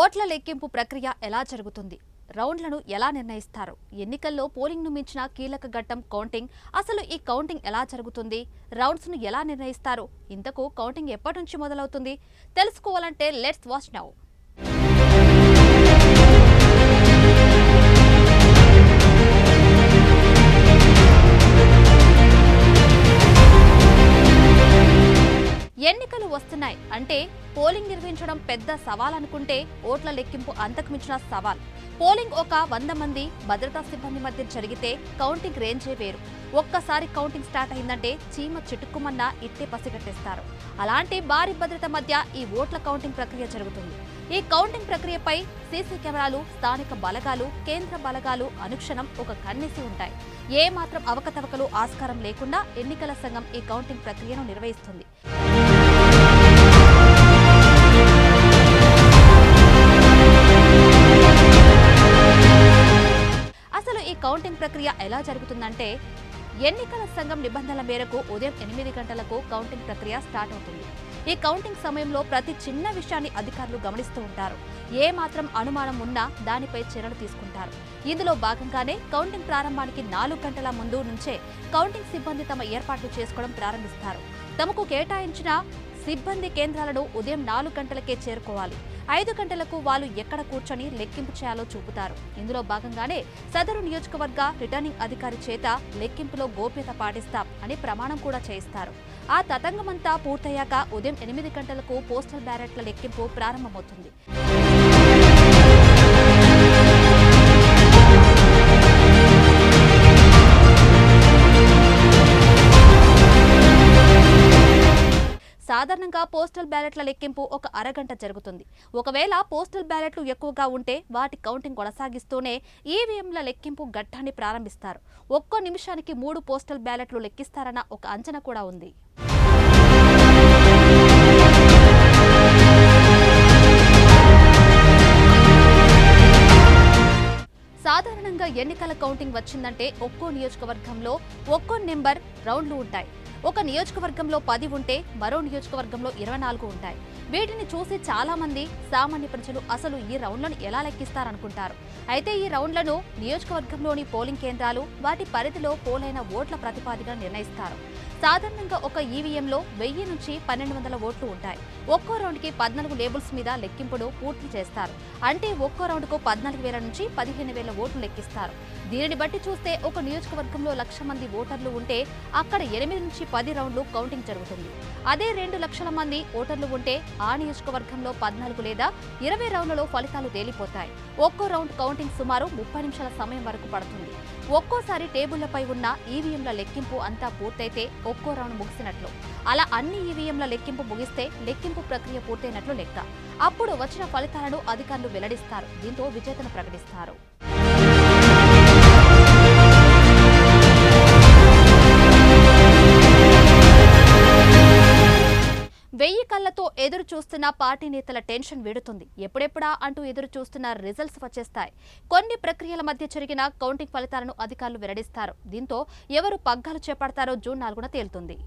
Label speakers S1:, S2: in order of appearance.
S1: ఓట్ల లెక్కింపు ప్రక్రియ ఎలా జరుగుతుంది? రౌండ్లను ఎలా నిర్ణయిస్తారు? ఎన్నికల్లో పోలింగ్ను మించిన కీలక ఘట్టం కౌంటింగ్. అసలు ఈ కౌంటింగ్ ఎలా జరుగుతుంది? రౌండ్స్ను ఎలా నిర్ణయిస్తారు? ఇంతకు కౌంటింగ్ ఎప్పటి నుంచి మొదలవుతుంది? తెలుసుకోవాలంటే లెట్స్ వాచ్ నౌ. ఉన్నాయి. అంటే పోలింగ్ నిర్వహించడం పెద్ద సవాల్ అనుకుంటే ఓట్ల లెక్కింపు అంతకుమించిన సవాల్. పోలింగ్ ఒక వంద మంది భద్రతా సిబ్బంది మధ్య జరిగితే కౌంటింగ్ రేంజే వేరు. ఒక్కసారి కౌంటింగ్ స్టార్ట్ అయిందంటే చీమ చిటుక్కుమన్నా ఇట్టే పసిగట్టేస్తారు. అలాంటి భారీ భద్రత మధ్య ఈ ఓట్ల కౌంటింగ్ ప్రక్రియ జరుగుతుంది. ఈ కౌంటింగ్ ప్రక్రియపై సీసీ కెమెరాలు స్థానిక బలగాలు కేంద్ర బలగాలు అనుక్షణం ఒక కన్నేసి ఉంటాయి. ఏ మాత్రం అవకతవకలు ఆస్కారం లేకుండా ఎన్నికల సంఘం ఈ కౌంటింగ్ ప్రక్రియను నిర్వహిస్తుంది. కౌంటింగ్ ప్రక్రియ ఎలా జరుగుతుందంటే ఎన్నికల సంఘం నిబంధనల మేరకు ఉదయం ఎనిమిది గంటలకు కౌంటింగ్ ప్రక్రియ స్టార్ట్ అవుతుంది. ఈ కౌంటింగ్ సమయంలో ప్రతి చిన్న విషయాన్ని అధికారులు గమనిస్తూ ఉంటారు. ఏ మాత్రం అనుమానం ఉన్నా దానిపై చర్యలు తీసుకుంటారు. ఇందులో భాగంగానే కౌంటింగ్ ప్రారంభానికి నాలుగు గంటల ముందు నుంచే కౌంటింగ్ సిబ్బంది తమ ఏర్పాట్లు చేసుకోవడం ప్రారంభిస్తారు. తమకు కేటాయించిన సిబ్బంది కేంద్రాలను ఉదయం నాలుగు గంటలకే చేరుకోవాలి. ఐదు గంటలకు వాళ్ళు ఎక్కడ కూర్చొని లెక్కింపు చేయాలో చూపుతారు. ఇందులో భాగంగానే సదరు నియోజకవర్గ రిటర్నింగ్ అధికారి చేత లెక్కింపులో గోప్యత పాటిస్తాం అని ప్రమాణం కూడా చేయిస్తారు. ఆ తతంగమంతా పూర్తయ్యాక ఉదయం ఎనిమిది గంటలకు పోస్టల్ బ్యారెట్ల లెక్కింపు ప్రారంభమవుతుంది. సాధారణంగా పోస్టల్ బ్యాలెట్ల లెక్కింపు ఒక అరగంట జరుగుతుంది. ఒకవేళ పోస్టల్ బ్యాలెట్లు ఎక్కువగా ఉంటే వాటి కౌంటింగ్ కొనసాగిస్తూనే ఈవీఎంల లెక్కింపు ఘట్టాన్ని ప్రారంభిస్తారు. ఒక్కో నిమిషానికి మూడు పోస్టల్ బ్యాలెట్లు లెక్కిస్తారన్న ఒక అంచనా కూడా ఉంది. సాధారణంగా ఎన్నికల కౌంటింగ్ వచ్చిందంటే ఒక్కో నియోజకవర్గంలో ఒక్కో నెంబర్ రౌండ్లు ఉంటాయి. ఒక నియోజకవర్గంలో పది ఉంటే మరో నియోజకవర్గంలో ఇరవై నాలుగు ఉంటాయి. వీటిని చూసి చాలా మంది సామాన్య ప్రజలు అసలు ఈ రౌండ్లను ఎలా లెక్కిస్తారనుకుంటారు. అయితే ఈ రౌండ్లను నియోజకవర్గంలోని పోలింగ్ కేంద్రాలు వాటి పరిధిలో పోలైన ఓట్ల ప్రతిపాదిగా నిర్ణయిస్తారు. సాధారణంగా ఒక ఈవీఎంలో వెయ్యి నుంచి పన్నెండు వందల ఓట్లు ఉంటాయి. ఒక్కో రౌండ్కి పద్నాలుగు లేబుల్స్ మీద లెక్కింపును పూర్తి చేస్తారు. అంటే ఒక్కో రౌండ్కు పద్నాలుగు వేల నుంచి పదిహేను వేల ఓట్లు లెక్కిస్తారు. దీనిని బట్టి చూస్తే ఒక నియోజకవర్గంలో లక్ష మంది ఓటర్లు ఉంటే అక్కడ ఎనిమిది నుంచి పది రౌండ్లు కౌంటింగ్ జరుగుతుంది. అదే రెండు లక్షల మంది ఓటర్లు ఉంటే ఆ నియోజకవర్గంలో పద్నాలుగు లేదా ఇరవై రౌండ్లలో ఫలితాలు తేలిపోతాయి. ఒక్కో రౌండ్ కౌంటింగ్ సుమారు ముప్పై నిమిషాల సమయం వరకు పడుతుంది. ఒక్కోసారి టేబుళ్ళపై ఉన్న ఈవీఎంల లెక్కింపు అంతా పూర్తయితే ఒక్కో రౌండ్ ముగిసినట్లు. అలా అన్ని ఈవీఎంల లెక్కింపు ముగిస్తే లెక్కింపు ప్రక్రియ పూర్తయినట్లు లెక్క. అప్పుడు వచ్చిన ఫలితాలను అధికారులు వెల్లడిస్తారు. దీంతో విజేతను ప్రకటిస్తారు. వెయ్యి కళ్ళతో ఎదురు చూస్తున్న పార్టీ నేతల టెన్షన్ వీడుతుంది. ఎప్పుడెప్పుడా అంటూ ఎదురు చూస్తున్న రిజల్ట్స్ వచ్చేస్తాయి. కొన్ని ప్రక్రియల మధ్య జరిగిన కౌంటింగ్ ఫలితాలను అధికారులు వెల్లడిస్తారు. దీంతో ఎవరు పగ్గాలు చేపడతారో జూన్ నాలుగున తేలుతుంది.